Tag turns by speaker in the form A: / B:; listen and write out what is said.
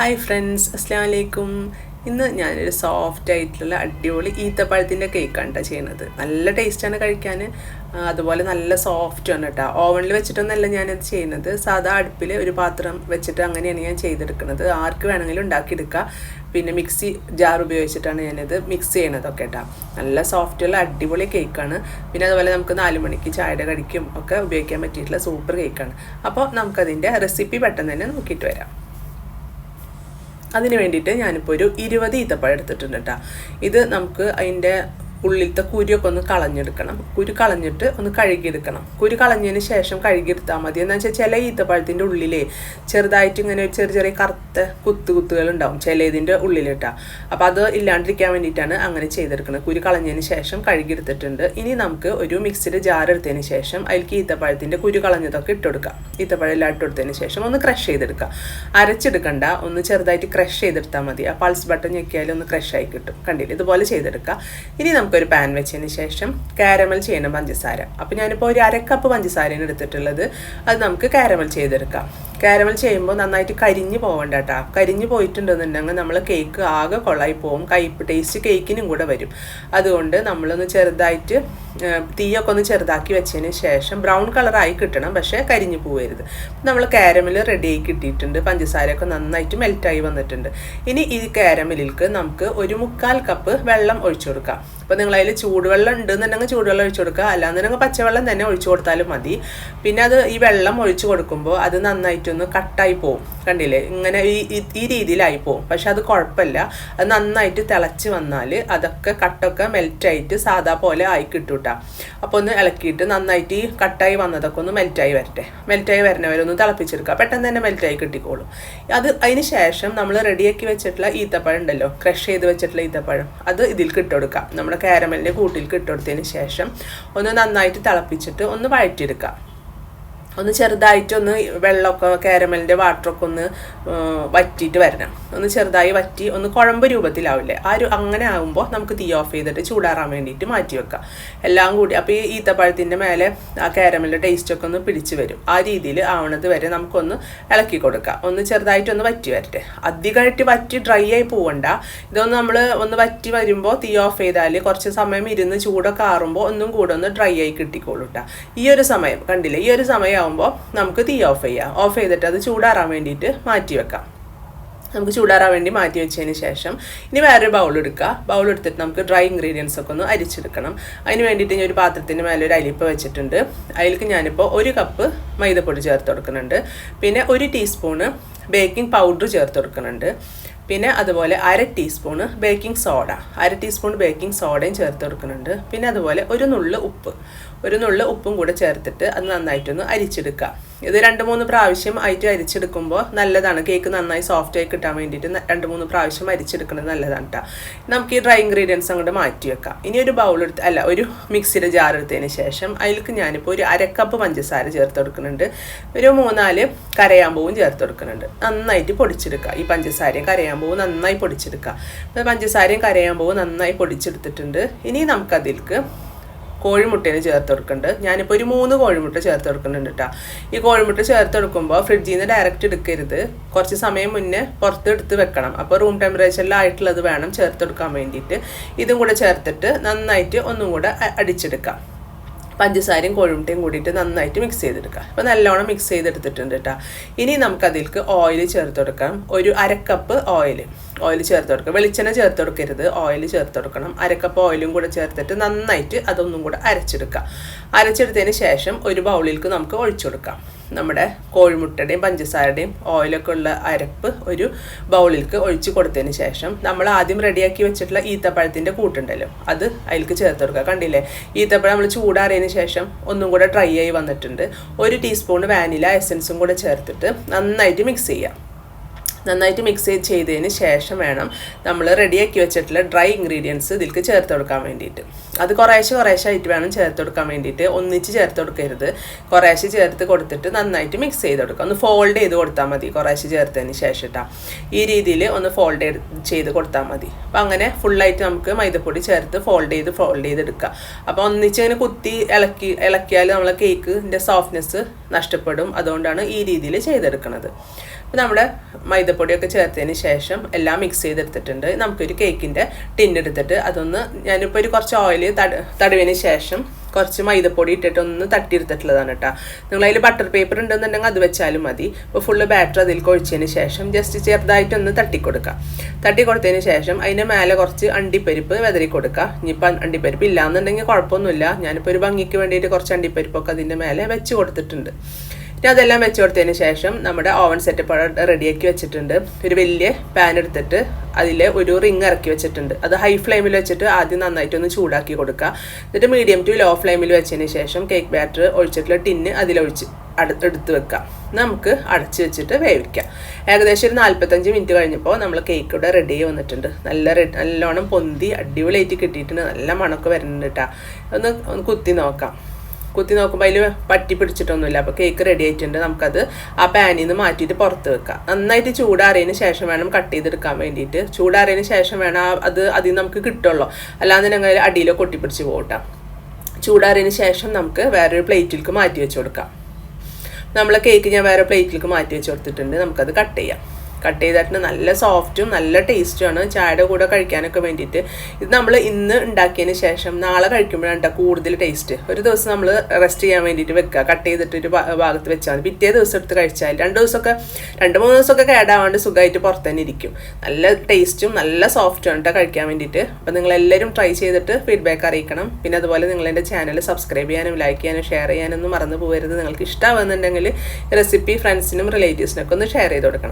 A: Hi friends അസ്സാം വലൈക്കും ഇന്ന് ഞാനൊരു സോഫ്റ്റ് ആയിട്ടുള്ള അടിപൊളി ഈത്തപ്പഴത്തിന്റെ കേക്കാണ് കേട്ടോ ചെയ്യുന്നത്. നല്ല ടേസ്റ്റാണ് കഴിക്കാൻ അതുപോലെ നല്ല സോഫ്റ്റ് ആണ് കേട്ടോ ഓവനിൽ വെച്ചിട്ടൊന്നല്ല ഞാനത് ചെയ്യുന്നത്. സാധാ അടുപ്പിൽ ഒരു പാത്രം വെച്ചിട്ട് അങ്ങനെയാണ് ഞാൻ ചെയ്തെടുക്കുന്നത് ആർക്ക് വേണമെങ്കിലും ഉണ്ടാക്കിയെടുക്കുക പിന്നെ മിക്സി ജാർ ഉപയോഗിച്ചിട്ടാണ് ഞാനിത് മിക്സ് ചെയ്യണതൊക്കെ കേട്ടോ നല്ല സോഫ്റ്റുള്ള അടിപൊളി കേക്കാണ് പിന്നെ അതുപോലെ നമുക്ക് നാല് മണിക്ക് ചായയുടെ കടിക്കും ഒക്കെ ഉപയോഗിക്കാൻ പറ്റിയിട്ടുള്ള സൂപ്പർ കേക്കാണ് അപ്പോൾ നമുക്കതിന്റെ റെസിപ്പി പെട്ടെന്ന് തന്നെ നോക്കിയിട്ട് വരാം. അതിന് വേണ്ടിയിട്ട് ഞാനിപ്പോൾ ഒരു ഇരുപത് ഈത്തപ്പഴം എടുത്തിട്ടുണ്ട് കേട്ടോ ഇത് നമുക്ക് അതിന്റെ ഉള്ളിലത്തെ കുരുവൊക്കെ ഒന്ന് കളഞ്ഞെടുക്കണം. കുരു കളഞ്ഞിട്ട് ഒന്ന് കഴുകിയെടുക്കണം. കുരു കളഞ്ഞതിന് ശേഷം കഴുകിയെടുത്താൽ മതി. എന്ന് വെച്ചാൽ ചില ഈത്തപ്പഴത്തിന്റെ ഉള്ളിലേ ചെറുതായിട്ട് ഇങ്ങനെ ചെറിയ ചെറിയ കറുത്ത കുത്ത് കുത്തുകൾ ഉണ്ടാവും ചിലതിന്റെ ഉള്ളിലിട്ടാ. അപ്പോൾ അത് ഇല്ലാണ്ടിരിക്കാൻ വേണ്ടിയിട്ടാണ് അങ്ങനെ ചെയ്തെടുക്കുന്നത് കുരു കളഞ്ഞതിന് ശേഷം കഴുകിയെടുത്തിട്ടുണ്ട്. ഇനി നമുക്ക് ഒരു മിക്സിയുടെ ജാർ എടുത്തതിന് ശേഷം അതിലേക്ക് ഈത്തപ്പഴത്തിന്റെ കുരു കളഞ്ഞതൊക്കെ ഇട്ടുകൊടുക്കാം ഈത്തപ്പഴം എല്ലാം ഇട്ടുകൊടുത്തതിന് ശേഷം ഒന്ന് ക്രഷ് ചെയ്തെടുക്കുക അരച്ചെടുക്കണ്ട. ഒന്ന് ചെറുതായിട്ട് ക്രഷ് ചെയ്തെടുത്താൽ മതി. ആ പൾസ് ബട്ടൺ ഞെക്കിയാൽ ഒന്ന് ക്രഷ് ആയി കിട്ടും. കണ്ടില്ല? ഇതുപോലെ ചെയ്തെടുക്കുക ഇനി നമുക്കൊരു പാൻ വെച്ചതിന് ശേഷം കാരമൽ ചെയ്യണം പഞ്ചസാര. അപ്പോൾ ഞാനിപ്പോൾ ഒരു അര കപ്പ് പഞ്ചസാരയാണ് എടുത്തിട്ടുള്ളത്. അത് നമുക്ക് കാരമൽ ചെയ്തെടുക്കാം. കാരമൽ ചെയ്യുമ്പോൾ നന്നായിട്ട് കരിഞ്ഞു പോകണ്ട കേട്ടോ കരിഞ്ഞു പോയിട്ടുണ്ടെന്നുണ്ടെങ്കിൽ നമ്മൾ കേക്ക് ആകെ കൊള്ളായി പോകും കയ്പ് ടേസ്റ്റ് കേക്കിനും കൂടെ വരും. അതുകൊണ്ട് നമ്മളൊന്ന് ചെറുതായിട്ട് തീയൊക്കെ ഒന്ന് ചെറുതാക്കി വെച്ചതിന് ശേഷം ബ്രൗൺ കളറായി കിട്ടണം. പക്ഷേ കരിഞ്ഞു പോവരുത്. നമ്മൾ കാരമൽ റെഡിയായി കിട്ടിയിട്ടുണ്ട്. പഞ്ചസാരയൊക്കെ നന്നായിട്ട് മെൽറ്റായി വന്നിട്ടുണ്ട്. ഇനി ഈ കാരമലിൽക്ക് നമുക്ക് ഒരു മുക്കാൽ കപ്പ് വെള്ളം ഒഴിച്ചു കൊടുക്കാം. അപ്പോൾ നിങ്ങൾ അതിൽ ചൂടുവെള്ളം ഉണ്ടെന്നുണ്ടെങ്കിൽ ചൂടുവെള്ളം ഒഴിച്ചു കൊടുക്കുക. അല്ലാന്നുണ്ടെങ്കിൽ പച്ചവെള്ളം തന്നെ ഒഴിച്ചു കൊടുത്താലും മതി. പിന്നെ അത് ഈ വെള്ളം ഒഴിച്ചു കൊടുക്കുമ്പോൾ അത് നന്നായിട്ടൊന്ന് കട്ടായി പോകും കണ്ടില്ലേ? ഇങ്ങനെ ഈ ഈ- രീതിയിലായി പോകും പക്ഷെ അത് കുഴപ്പമില്ല. അത് നന്നായിട്ട് തിളച്ച് വന്നാൽ അതൊക്കെ കട്ടൊക്കെ മെൽറ്റായിട്ട് സാധാ പോലെ ആയി കിട്ടൂട്ടാ അപ്പോൾ ഒന്ന് ഇളക്കിയിട്ട് നന്നായിട്ട് ഈ കട്ടായി വന്നതൊക്കെ ഒന്ന് മെൽറ്റായി വരട്ടെ. മെൽറ്റായി വരണവരൊന്ന് തിളപ്പിച്ചെടുക്കുക. പെട്ടെന്ന് തന്നെ മെൽറ്റായി കിട്ടിക്കോളും. അത് അതിന് ശേഷം നമ്മൾ റെഡിയാക്കി വെച്ചിട്ടുള്ള ഈത്തപ്പഴം ഉണ്ടല്ലോ. ക്രഷ് ചെയ്ത് വെച്ചിട്ടുള്ള ഈത്തപ്പഴം. അത് ഇതിൽ കിട്ടുകൊടുക്കാം നമ്മുടെ കാരമലിന്റെ കൂട്ടിൽ കിട്ടുകൊടുത്തതിന് ശേഷം ഒന്ന് നന്നായിട്ട് തിളപ്പിച്ചിട്ട് ഒന്ന് വഴറ്റിയെടുക്കാം ഒന്ന് ചെറുതായിട്ട് ചെറുതായിട്ടൊന്ന് വെള്ളമൊക്കെ കാരമലിന്റെ വാട്ടറൊക്കെ ഒന്ന് വറ്റിയിട്ട് വരണം. ഒന്ന് ചെറുതായി വറ്റി ഒന്ന് കുഴമ്പ് രൂപത്തിലാവില്ലേ? ആ ഒരു അങ്ങനെ ആകുമ്പോൾ നമുക്ക് തീ ഓഫ് ചെയ്തിട്ട് ചൂടാറാൻ വേണ്ടിയിട്ട് മാറ്റി വെക്കാം. എല്ലാം കൂടി അപ്പോൾ ഈ ഈത്തപ്പഴത്തിന്റെ മേലെ ആ കാരമലിന്റെ ടേസ്റ്റൊക്കെ ഒന്ന് പിടിച്ച് വരും. ആ രീതിയിൽ ആവണത് വരെ നമുക്കൊന്ന് ഇളക്കി കൊടുക്കാം. ഒന്ന് ചെറുതായിട്ടൊന്ന് വറ്റി വരട്ടെ. അധികമായിട്ട് വറ്റി ഡ്രൈ ആയി പോവണ്ട. ഇതൊന്ന് നമ്മൾ ഒന്ന് വറ്റി വരുമ്പോൾ തീ ഓഫ് ചെയ്താൽ കുറച്ച് സമയം ഇരുന്ന് ചൂടൊക്കെ ആറുമ്പോൾ ഒന്നും കൂടെ ഒന്ന് ഡ്രൈ ആയി കിട്ടിക്കോളൂ കേട്ടോ ഈ ഒരു സമയം കണ്ടില്ലേ? ഈ ഒരു സമയമാകുമ്പോൾ നമുക്ക് തീ ഓഫ് ചെയ്യാം. ഓഫ് ചെയ്തിട്ട് അത് ചൂടാറാൻ വേണ്ടിയിട്ട് മാറ്റി വെക്കാം. നമുക്ക് ചൂടാറാൻ വേണ്ടി മാറ്റി വെച്ചതിന് ശേഷം ഇനി വേറൊരു ബൗൾ എടുക്കുക. ബൗൾ എടുത്തിട്ട് നമുക്ക് ഡ്രൈ ഇൻഗ്രീഡിയൻസ് ഒക്കെ ഒന്ന് അരിച്ചെടുക്കണം. അതിന് വേണ്ടിയിട്ട് ഞാൻ ഒരു പാത്രത്തിന്റെ മേലെ ഒരു അരിപ്പ് വെച്ചിട്ടുണ്ട്. അതിലേക്ക് ഞാനിപ്പോൾ ഒരു കപ്പ് മൈദപ്പൊടി ചേർത്ത് കൊടുക്കുന്നുണ്ട്. പിന്നെ ഒരു ടീസ്പൂണ് ബേക്കിംഗ് പൗഡർ ചേർത്ത് കൊടുക്കുന്നുണ്ട്. പിന്നെ അതുപോലെ അര ടീസ്പൂണ് ബേക്കിംഗ് സോഡ അര ടീസ്പൂൺ ബേക്കിംഗ് സോഡയും ചേർത്ത് കൊടുക്കുന്നുണ്ട്. പിന്നെ അതുപോലെ ഒരു നുള്ള് ഉപ്പ്. ഒരു നുള്ളു ഉപ്പും കൂടെ ചേർത്തിട്ട് അത് നന്നായിട്ടൊന്ന് അരിച്ചെടുക്കുക. ഇത് രണ്ട് മൂന്ന് പ്രാവശ്യം ആയിട്ട് അരിച്ചെടുക്കുമ്പോൾ നല്ലതാണ്. കേക്ക് നന്നായി സോഫ്റ്റ് ആയി കിട്ടാൻ വേണ്ടിയിട്ട് രണ്ട് മൂന്ന് പ്രാവശ്യം അരിച്ചെടുക്കുന്നത് നല്ലതാണ് കേട്ടോ നമുക്ക് ഈ ഡ്രൈ ഇൻഗ്രീഡിയൻസ് അങ്ങോട്ട് മാറ്റി വെക്കാം. ഇനി ഒരു ബൗൾ എടുത്ത് അല്ല ഒരു മിക്സിയുടെ ജാർ എടുത്തതിന് ശേഷം അതിലേക്ക് ഞാനിപ്പോൾ ഒരു അരക്കപ്പ് പഞ്ചസാര ചേർത്ത് കൊടുക്കുന്നുണ്ട്. ഒരു മൂന്നാൽ കരയാമ്പൂവും ചേർത്ത് കൊടുക്കുന്നുണ്ട്. നന്നായിട്ട് പൊടിച്ചെടുക്കുക. ഈ പഞ്ചസാരയും കരയാമ്പൂവും നന്നായി പൊടിച്ചെടുക്കുക. പഞ്ചസാരയും കരയാമ്പൂവും നന്നായി പൊടിച്ചെടുത്തിട്ടുണ്ട്. ഇനി നമുക്കതിലേക്ക് കോഴിമുട്ടേനെ ചേർത്ത് കൊടുക്കുന്നുണ്ട് ഞാനിപ്പോൾ ഒരു മൂന്ന് കോഴിമുട്ട ചേർത്ത് കൊടുക്കുന്നുണ്ട് കേട്ടോ ഈ കോഴിമുട്ട ചേർത്ത് കൊടുക്കുമ്പോൾ ഫ്രിഡ്ജിൽ നിന്ന് ഡയറക്റ്റ് എടുക്കരുത്. കുറച്ച് സമയം മുന്നേ പുറത്ത് എടുത്ത് വെക്കണം. അപ്പോൾ റൂം ടെമ്പറേച്ചറിലായിട്ടുള്ളത് വേണം ചേർത്ത് കൊടുക്കാൻ വേണ്ടിയിട്ട്. ഇതും കൂടെ ചേർത്തിട്ട് നന്നായിട്ട് ഒന്നും കൂടെ അടിച്ചെടുക്കാം. പഞ്ചസാരയും കോഴിമുട്ടയും കൂടിയിട്ട് നന്നായിട്ട് മിക്സ് ചെയ്തെടുക്കുക അപ്പോൾ നല്ലോണം മിക്സ് ചെയ്തെടുത്തിട്ടുണ്ട് കേട്ടോ ഇനി നമുക്ക് അതിലേക്ക് ഓയിൽ ചേർത്ത് കൊടുക്കാം. ഒരു അരക്കപ്പ് ഓയിൽ ഓയിൽ ചേർത്ത് കൊടുക്കുക. വെളിച്ചെണ്ണ ചേർത്ത് കൊടുക്കരുത്. ഓയിൽ ചേർത്ത് കൊടുക്കണം. അരക്കപ്പ് ഓയിലും കൂടെ ചേർത്തിട്ട് നന്നായിട്ട് അതൊന്നും കൂടെ അരച്ചെടുക്കുക. അരച്ചെടുത്തതിന് ശേഷം ഒരു ബൗളിലേക്ക് നമുക്ക് ഒഴിച്ചു കൊടുക്കാം. നമ്മുടെ കോഴിമുട്ടയുടെയും പഞ്ചസാരയുടെയും ഓയിലൊക്കെ ഉള്ള അരപ്പ് ഒരു ബൗളിലേക്ക് ഒഴിച്ച് കൊടുത്തതിന് ശേഷം നമ്മൾ ആദ്യം റെഡിയാക്കി വെച്ചിട്ടുള്ള ഈത്തപ്പഴത്തിന്റെ കൂട്ടുണ്ടല്ലോ അത് അതിലേക്ക് ചേർത്ത് കൊടുക്കുക. കണ്ടില്ലേ? ഈത്തപ്പഴം നമ്മൾ ചൂടാറിയതിന് ശേഷം ഒന്നും കൂടെ ഡ്രൈ ആയി വന്നിട്ടുണ്ട്. ഒരു ടീസ്പൂൺ വാനില എസൻസും കൂടെ ചേർത്തിട്ട് നന്നായിട്ട് മിക്സ് ചെയ്യാം നന്നായിട്ട് മിക്സ് ചെയ്തതിന് ശേഷം വേണം നമ്മൾ റെഡിയാക്കി വെച്ചിട്ടുള്ള ഡ്രൈ ഇൻഗ്രീഡിയൻസ് ഇതിലേക്ക് ചേർത്ത് കൊടുക്കാൻ വേണ്ടിയിട്ട്. അത് കുറേശ്ശെ കുറേശ്ശെ ആയിട്ട് വേണം ചേർത്ത് കൊടുക്കാൻ വേണ്ടിയിട്ട്. ഒന്നിച്ച് ചേർത്ത് കൊടുക്കരുത്. കുറേശ്ശെ ചേർത്ത് കൊടുത്തിട്ട് നന്നായിട്ട് മിക്സ് ചെയ്ത് കൊടുക്കുക. ഒന്ന് ഫോൾഡ് ചെയ്ത് കൊടുത്താൽ മതി കുറേശ്ശെ ചേർത്തതിന് ശേഷം ഈ രീതിയിൽ ഒന്ന് ഫോൾഡ് ചെയ്ത് കൊടുത്താൽ മതി. അപ്പം അങ്ങനെ ഫുള്ളായിട്ട് നമുക്ക് മൈദപ്പൊടി ചേർത്ത് ഫോൾഡ് ചെയ്ത് ഫോൾഡ് ചെയ്തെടുക്കുക അപ്പോൾ ഒന്നിച്ച് ഇങ്ങനെ കുത്തി ഇളക്കി ഇളക്കിയാൽ നമ്മളെ കേക്കിന്റെ സോഫ്റ്റ്നെസ് നഷ്ടപ്പെടും. അതുകൊണ്ടാണ് ഈ രീതിയിൽ ചെയ്തെടുക്കുന്നത് അപ്പോൾ നമ്മുടെ മൈദപ്പൊടിയൊക്കെ ചേർത്തതിന് ശേഷം എല്ലാം മിക്സ് ചെയ്തെടുത്തിട്ടുണ്ട്. നമുക്കൊരു കേക്കിന്റെ ടിന്നെടുത്തിട്ട് അതൊന്ന് ഞാനിപ്പോൾ ഒരു കുറച്ച് ഓയിൽ തട തടവിന് ശേഷം കുറച്ച് മൈദപ്പൊടി ഇട്ടിട്ട് ഒന്ന് തട്ടിയെടുത്തിട്ടുള്ളതാണ് കേട്ടോ നിങ്ങൾ അതിൽ ബട്ടർ പേപ്പർ ഉണ്ടെന്നുണ്ടെങ്കിൽ അത് വെച്ചാലും മതി. ഇപ്പോൾ ഫുള്ള് ബാറ്റർ അതിൽ ഒഴിച്ചതിന് ശേഷം ജസ്റ്റ് ചെറുതായിട്ടൊന്ന് തട്ടിക്കൊടുക്കുക തട്ടി കൊടുത്തതിന് ശേഷം അതിന്റെ മേലെ കുറച്ച് അണ്ടിപ്പരിപ്പ് വെതറി കൊടുക്കുക ഇനിയിപ്പോൾ അണ്ടിപ്പരിപ്പ് ഇല്ലാന്നുണ്ടെങ്കിൽ കുഴപ്പമൊന്നുമില്ല. ഞാനിപ്പോൾ ഒരു ഭംഗിക്ക് വേണ്ടിയിട്ട് കുറച്ച് അണ്ടിപ്പരിപ്പൊക്കെ അതിന്റെ മേലെ വെച്ച് കൊടുത്തിട്ടുണ്ട്. ഇനി അതെല്ലാം വെച്ച് കൊടുത്തതിന് ശേഷം നമ്മുടെ ഓവൻ സെറ്റപ്പ് റെഡിയാക്കി വെച്ചിട്ടുണ്ട്. ഒരു വലിയ പാൻ എടുത്തിട്ട് അതിൽ ഒരു റിങ് ഇറക്കി വെച്ചിട്ടുണ്ട്. അത് ഹൈ ഫ്ലെയിമിൽ വെച്ചിട്ട് ആദ്യം നന്നായിട്ടൊന്ന് ചൂടാക്കി കൊടുക്കുക. എന്നിട്ട് മീഡിയം ടു ലോ ഫ്ലെയിമിൽ വെച്ചതിന് ശേഷം കേക്ക് ബാറ്റർ ഒഴിച്ചിട്ടുള്ള ടിന്ന് അതിലൊഴിച്ച് അടുത്ത് എടുത്ത് വെക്കാം നമുക്ക് അടച്ച് വെച്ചിട്ട് വേവിക്കാം. ഏകദേശം ഒരു നാൽപ്പത്തഞ്ച് മിനിറ്റ് കഴിഞ്ഞപ്പോൾ നമ്മൾ കേക്ക് ഇവിടെ റെഡി ആയി വന്നിട്ടുണ്ട്. നല്ല റെഡ് നല്ലോണം പൊന്തി അടിപൊളിയായിട്ട് കിട്ടിയിട്ടുണ്ട്. നല്ല മണക്ക് വരുന്നുണ്ട് കേട്ടോ ഒന്ന് കുത്തി നോക്കാം. കുത്തി നോക്കുമ്പോൾ അതിൽ പട്ടി പിടിച്ചിട്ടൊന്നുമില്ല. അപ്പോൾ കേക്ക് റെഡി ആയിട്ടുണ്ട്. നമുക്കത് ആ പാനിൽ നിന്ന് മാറ്റിയിട്ട് പുറത്ത് വെക്കാം. നന്നായിട്ട് ചൂടാറിയതിന് ശേഷം വേണം കട്ട് ചെയ്തെടുക്കാൻ വേണ്ടിയിട്ട്. ചൂടാറിയതിന് ശേഷം വേണം അത് അതിൽ നമുക്ക് കിട്ടുള്ളൂ. അല്ലാതെ ഞങ്ങൾ അടിയിൽ കൊട്ടിപ്പിടിച്ച് പോകട്ടെ ചൂടാറിയതിന് ശേഷം നമുക്ക് വേറൊരു പ്ലേറ്റിലേക്ക് മാറ്റി വെച്ച് കൊടുക്കാം. നമ്മളെ കേക്ക് ഞാൻ വേറെ പ്ലേറ്റിലേക്ക് മാറ്റി വെച്ച് കൊടുത്തിട്ടുണ്ട്. നമുക്കത് കട്ട് ചെയ്യാം. കട്ട് ചെയ്തിട്ട് നല്ല സോഫ്റ്റും നല്ല ടേസ്റ്റുമാണ് ചായയുടെ കൂടെ കഴിക്കാനൊക്കെ വേണ്ടിയിട്ട്. ഇത് നമ്മൾ ഇന്ന് ഉണ്ടാക്കിയതിന് ശേഷം നാളെ കഴിക്കുമ്പോഴാണ് കേട്ടോ കൂടുതൽ ടേസ്റ്റ് ഒരു ദിവസം നമ്മൾ റെസ്റ്റ് ചെയ്യാൻ വേണ്ടിയിട്ട് വെക്കുക. കട്ട് ചെയ്തിട്ട് ഒരു ഭാഗത്ത് വെച്ചാൽ മതി. പിറ്റേ ദിവസം എടുത്ത് കഴിച്ചാൽ രണ്ട് ദിവസമൊക്കെ രണ്ട് മൂന്ന് ദിവസമൊക്കെ കേടാവാണ്ട് സുഖമായിട്ട് പുറത്ത് തന്നെ ഇരിക്കും. നല്ല ടേസ്റ്റും നല്ല സോഫ്റ്റും കേട്ടോ കഴിക്കാൻ വേണ്ടിയിട്ട്. അപ്പോൾ നിങ്ങളെല്ലാവരും ട്രൈ ചെയ്തിട്ട് ഫീഡ്ബാക്ക് അറിയിക്കണം. പിന്നെ അതുപോലെ നിങ്ങൾ എന്റെ ചാനൽ സബ്സ്ക്രൈബ് ചെയ്യാനും ലൈക്ക് ചെയ്യാനും ഷെയർ ചെയ്യാനൊന്നും മറന്നു പോകരുത്. നിങ്ങൾക്ക് ഇഷ്ടമാവുന്നുണ്ടെങ്കിൽ റെസിപ്പി ഫ്രണ്ട്സിനും റിലേറ്റീവ്സിനൊക്കെ ഒന്ന് ഷെയർ ചെയ്ത് കൊടുക്കണം.